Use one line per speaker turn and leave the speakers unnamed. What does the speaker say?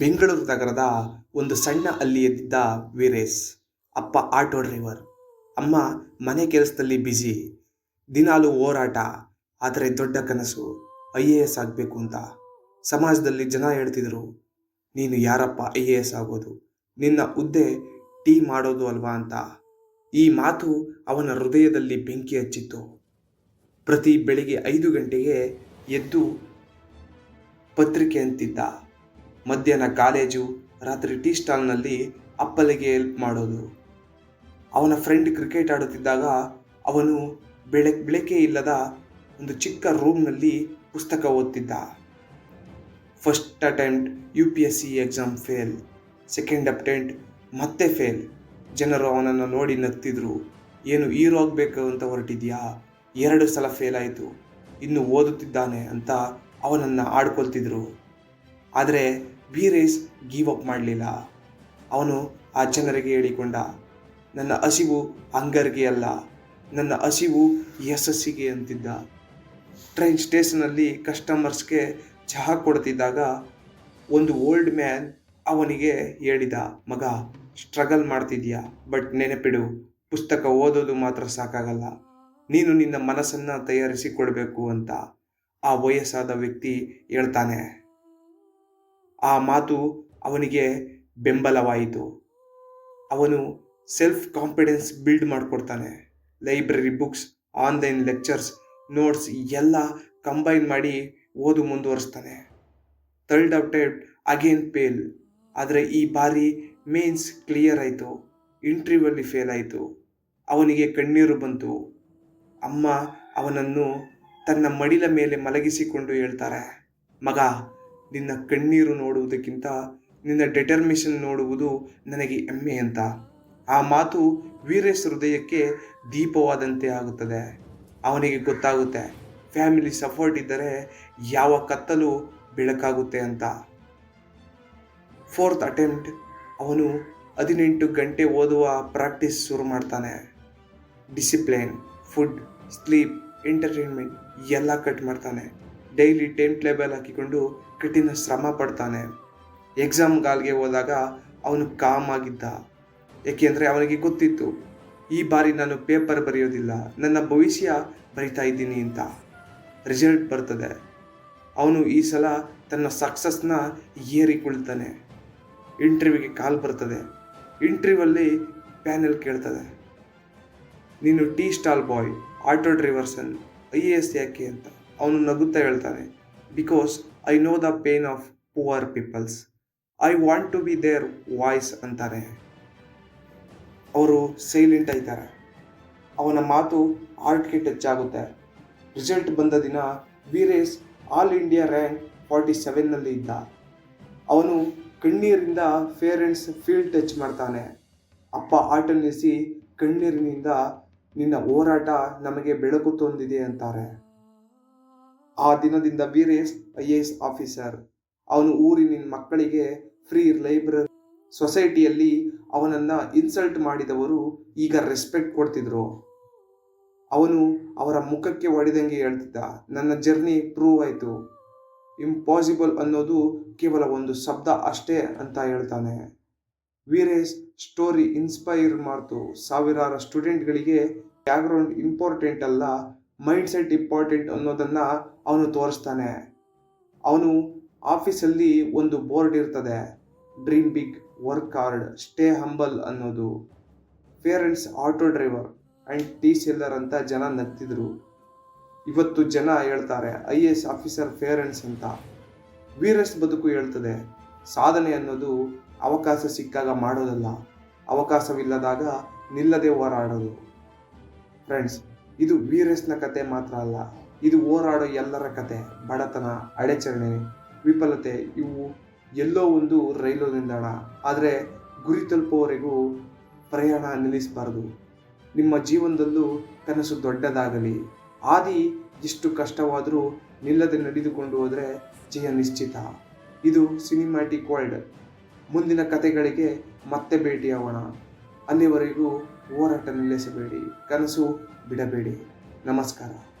ಬೆಂಗಳೂರು ನಗರದ ಒಂದು ಸಣ್ಣ ಹಳ್ಳಿಯಲ್ಲಿದ್ದ ವೀರೇಶ್, ಅಪ್ಪ ಆಟೋ ಡ್ರೈವರ್. ಅಮ್ಮ ಮನೆ ಕೆಲಸದಲ್ಲಿ ಬ್ಯುಸಿ ದಿನಾಲು ಹೋರಾಟ, ಆದರೆ ದೊಡ್ಡ ಕನಸು, ಐ ಎ ಎಸ್ ಆಗಬೇಕು ಅಂತ. ಸಮಾಜದಲ್ಲಿ ಜನ ಹೇಳ್ತಿದ್ರು, ನೀನು ಯಾರಪ್ಪ ಐ ಎ ಎಸ್ ಆಗೋದು? ನಿನ್ನ ಹುದ್ದೆ ಟೀ ಮಾಡೋದು ಅಲ್ವಾ ಅಂತ. ಈ ಮಾತು ಅವನ ಹೃದಯದಲ್ಲಿ ಬೆಂಕಿ ಹಚ್ಚಿತ್ತು. ಪ್ರತಿ ಬೆಳಿಗ್ಗೆ ಐದು ಗಂಟೆಗೆ ಎದ್ದು ಪತ್ರಿಕೆ ಅಂತಿದ್ದ. ಮಧ್ಯಾಹ್ನ ಕಾಲೇಜು, ರಾತ್ರಿ ಟೀ ಸ್ಟಾಲ್ನಲ್ಲಿ ಅಪ್ಪಲಿಗೆ ಹೆಲ್ಪ್ ಮಾಡೋದು. ಅವನ ಫ್ರೆಂಡ್ ಕ್ರಿಕೆಟ್ ಆಡುತ್ತಿದ್ದಾಗ ಅವನು ಬೆಳಕ್ ಬೆಳಕೆ ಇಲ್ಲದ ಒಂದು ಚಿಕ್ಕ ರೂಮ್ನಲ್ಲಿ ಪುಸ್ತಕ ಓದ್ತಿದ್ದ. First attempt U P S C exam fail second attempt ಮತ್ತೆ ಫೇಲ್ ಜನರು ಅವನನ್ನು ನೋಡಿ ನಗ್ತಿದ್ರು. ಏನು ಹೀರೋ ಆಗಬೇಕು ಅಂತ ಹೊರಟಿದ್ಯಾ? ಎರಡು ಸಲ ಫೇಲ್ ಆಯಿತು. ಇನ್ನು ಓದುತ್ತಿದ್ದಾನೆ ಅಂತ ಅವನನ್ನು ಆಡ್ಕೊಳ್ತಿದ್ರು. ಆದರೆ ವೀರೇಶ್ ಗೀವ್ ಅಪ್ ಮಾಡಲಿಲ್ಲ. ಅವನು ಆ ಜನರಿಗೆ ಹೇಳಿಕೊಂಡ, ನನ್ನ ಹಸಿವು ಹಂಗರ್ಗೆ ಅಲ್ಲ, ನನ್ನ ಹಸಿವು ಯಶಸ್ಸಿಗೆ ಅಂತಿದ್ದ. ಟ್ರೈನ್ ಸ್ಟೇಷನಲ್ಲಿ ಕಸ್ಟಮರ್ಸ್ಗೆ ಚಹಾ ಕೊಡ್ತಿದ್ದಾಗ ಒಂದು ಓಲ್ಡ್ ಮ್ಯಾನ್ ಅವನಿಗೆ ಹೇಳಿದ, ಮಗ, ಸ್ಟ್ರಗಲ್ ಮಾಡ್ತಿದ್ಯಾ? ಬಟ್ ನೆನಪಿಡು, ಪುಸ್ತಕ ಓದೋದು ಮಾತ್ರ ಸಾಕಾಗಲ್ಲ. ನೀನು ನಿನ್ನ ಮನಸ್ಸನ್ನು ತಯಾರಿಸಿಕೊಡಬೇಕು ಅಂತ ಆ ವಯಸ್ಸಾದ ವ್ಯಕ್ತಿ ಹೇಳ್ತಾನೆ. ಆ ಮಾತು ಅವನಿಗೆ ಬೆಂಬಲವಾಯಿತು. ಅವನು self confidence build ಮಾಡಿಕೊಡ್ತಾನೆ. Library books online lectures notes ಎಲ್ಲ ಕಂಬೈನ್ ಮಾಡಿ ಓದು ಮುಂದುವರಿಸ್ತಾನೆ. ಥರ್ಡ್ ಅಪ್ಡೇಟ್ ಅಗೇನ್ ಫೇಲ್ ಆದರೆ ಈ ಬಾರಿ ಮೇನ್ಸ್ ಕ್ಲಿಯರ್ ಆಯಿತು. ಇಂಟರ್ವ್ಯೂವಲ್ಲಿ ಫೇಲ್ ಆಯಿತು. ಅವನಿಗೆ ಕಣ್ಣೀರು ಬಂತು. ಅಮ್ಮ ಅವನನ್ನು ತನ್ನ ಮಡಿಲ ಮೇಲೆ ಮಲಗಿಸಿಕೊಂಡು ಹೇಳ್ತಾರೆ, ಮಗ ನಿನ್ನ ಕಣ್ಣೀರು ನೋಡುವುದಕ್ಕಿಂತ ನಿನ್ನ ಡೆಟರ್ಮಿಷನ್ ನೋಡುವುದು ನನಗೆ ಹೆಮ್ಮೆ ಅಂತ. ಆ ಮಾತು ವೀರೇಶ್ ಹೃದಯಕ್ಕೆ ದೀಪವಾದಂತೆ ಆಗುತ್ತದೆ. ಅವನಿಗೆ ಗೊತ್ತಾಗುತ್ತೆ ಫ್ಯಾಮಿಲಿ ಸಪೋರ್ಟ್ ಇದ್ದರೆ ಯಾವ ಕತ್ತಲು ಬೆಳಕಾಗುತ್ತೆ ಅಂತ. ಫೋರ್ತ್ ಅಟೆಂಪ್ಟ್ ಅವನು ಹದಿನೆಂಟು ಗಂಟೆ ಓದುವ ಪ್ರಾಕ್ಟೀಸ್ ಶುರು ಮಾಡ್ತಾನೆ. ಡಿಸಿಪ್ಲಿನ್ ಫುಡ್ ಸ್ಲೀಪ್ ಎಂಟರ್ಟೈನ್ಮೆಂಟ್ ಎಲ್ಲ ಕಟ್ ಮಾಡ್ತಾನೆ. ಡೈಲಿ ಟೈಮ್ ಟೇಬಲ್ ಹಾಕಿಕೊಂಡು ಕಠಿಣ ಶ್ರಮ ಪಡ್ತಾನೆ. ಎಕ್ಸಾಮ್ ಗಾಲ್ಗೆ ಹೋದಾಗ ಅವನು ಕಾಮ್ ಆಗಿದ್ದ. ಏಕೆಂದರೆ ಅವನಿಗೆ ಗೊತ್ತಿತ್ತು, ಈ ಬಾರಿ ನಾನು ಪೇಪರ್ ಬರೆಯೋದಿಲ್ಲ, ನನ್ನ ಭವಿಷ್ಯ ಬರಿತಾ ಇದ್ದೀನಿ ಅಂತ. ರಿಸಲ್ಟ್ ಬರ್ತದೆ. ಅವನು ಈ ಸಲ ತನ್ನ ಸಕ್ಸಸ್ನ ಏರಿಕೊಳ್ತಾನೆ. ಇಂಟರ್ವ್ಯೂಗೆ ಕಾಲ್ ಬರ್ತದೆ. ಇಂಟರ್ವ್ಯೂವಲ್ಲಿ ಪ್ಯಾನೆಲ್ ಕೇಳ್ತದೆ. ನೀನು tea stall boy, auto driver's son, I A S ಯಾಕೆ ಅಂತ. ಅವನು ನಗುತ್ತಾ ಹೇಳ್ತಾನೆ because I know the pain of poor peoples I want to be their voice ಅಂತಾರೆ ಅವರು ಸೈಲೆಂಟ್ ಆಯ್ತಾರೆ. ಅವನ ಮಾತು ಆರ್ಟ್ಗೆ ಟಚ್ ಆಗುತ್ತೆ. ರಿಸಲ್ಟ್ ಬಂದ ದಿನ Veeresh all India rank forty ಸೆವೆನ್ನಲ್ಲಿ ಇದ್ದ. ಅವನು ಕಣ್ಣೀರಿಂದ ಫೇರೆಂಟ್ಸ್ ಫೀಲ್ಡ್ ಟಚ್ ಮಾಡ್ತಾನೆ. ಅಪ್ಪ ಆಟ ಕಣ್ಣೀರಿನಿಂದ, ನಿನ್ನ ಹೋರಾಟ ನಮಗೆ ಬೆಳಕು ತಂದಿದೆ, ಅಂತಾರೆ. ಆ ದಿನದಿಂದ Veeresh I A S officer ಅವನು ಊರಿನ ಮಕ್ಕಳಿಗೆ ಫ್ರೀ ಲೈಬ್ರರಿ ಸೊಸೈಟಿಯಲ್ಲಿ ಅವನನ್ನು ಇನ್ಸಲ್ಟ್ ಮಾಡಿದವರು ಈಗ ರೆಸ್ಪೆಕ್ಟ್ ಕೊಡ್ತಿದ್ರು. ಅವನು ಅವರ ಮುಖಕ್ಕೆ ಹೊಡೆದಂಗೆ ಹೇಳ್ತಿದ್ದ, ನನ್ನ ಜರ್ನಿ ಪ್ರೂವ್ ಆಯಿತು. ಇಂಪಾಸಿಬಲ್ ಅನ್ನೋದು ಕೇವಲ ಒಂದು ಶಬ್ದ ಅಷ್ಟೇ ಅಂತ ಹೇಳ್ತಾನೆ. ವೀರೇಶ್ ಸ್ಟೋರಿ ಇನ್ಸ್ಪೈರ್ ಮಾಡ್ತು. ಸಾವಿರಾರು ಸ್ಟೂಡೆಂಟ್ಗಳಿಗೆ ಬ್ಯಾಕ್ಗ್ರೌಂಡ್ ಇಂಪಾರ್ಟೆಂಟ್ ಅಲ್ಲ ಮೈಂಡ್ ಸೆಟ್ ಇಂಪಾರ್ಟೆಂಟ್ ಅನ್ನೋದನ್ನು ಅವನು ತೋರಿಸ್ತಾನೆ. ಅವನು ಆಫೀಸಲ್ಲಿ ಒಂದು ಬೋರ್ಡ್ ಇರ್ತದೆ. Dream big work hard stay humble ಅನ್ನೋದು. Parents auto driver and tea seller ಅಂತ ಜನ ನಗ್ತಿದ್ರು. ಇವತ್ತು ಜನ ಹೇಳ್ತಾರೆ I A S officer parents ಅಂತ. ವೀರಸ್ ಬದುಕು ಹೇಳ್ತದೆ. ಸಾಧನೆ ಅನ್ನೋದು ಅವಕಾಶ ಸಿಕ್ಕಾಗ ಮಾಡೋದಲ್ಲ. ಅವಕಾಶವಿಲ್ಲದಾಗ ನಿಲ್ಲದೆ ಹೋರಾಡೋದು. ಫ್ರೆಂಡ್ಸ್ ಇದು ವೀರಸ್ನ ಕತೆ ಮಾತ್ರ ಅಲ್ಲ, ಇದು ಹೋರಾಡೋ ಎಲ್ಲರ ಕತೆ, ಬಡತನ ಅಡೆಚರಣೆ ವಿಫಲತೆ, ಇವು ಎಲ್ಲೋ ಒಂದು ರೈಲು ನಿಲ್ದಾಣ. ಆದರೆ ಗುರಿ ತಲುಪುವವರೆಗೂ ಪ್ರಯಾಣ ನಿಲ್ಲಿಸಬಾರ್ದು. ನಿಮ್ಮ ಜೀವನದಲ್ಲೂ ಕನಸು ದೊಡ್ಡದಾಗಲಿ. ಆದಿ ಎಷ್ಟು ಕಷ್ಟವಾದರೂ ನಿಲ್ಲದೆ ನಡೆದುಕೊಂಡು ಹೋದರೆ ಜಯ ನಿಶ್ಚಿತ. ಇದು ಸಿನಿಮ್ಯಾಟಿಕ್ ವರ್ಲ್ಡ್ ಮುಂದಿನ ಕತೆಗಳಿಗೆ ಮತ್ತೆ ಭೇಟಿಯಾಗೋಣ. ಅಲ್ಲಿವರೆಗೂ ಹೋರಾಟ ನಿಲ್ಲಿಸಬೇಡಿ ಕನಸು ಬಿಡಬೇಡಿ. ನಮಸ್ಕಾರ.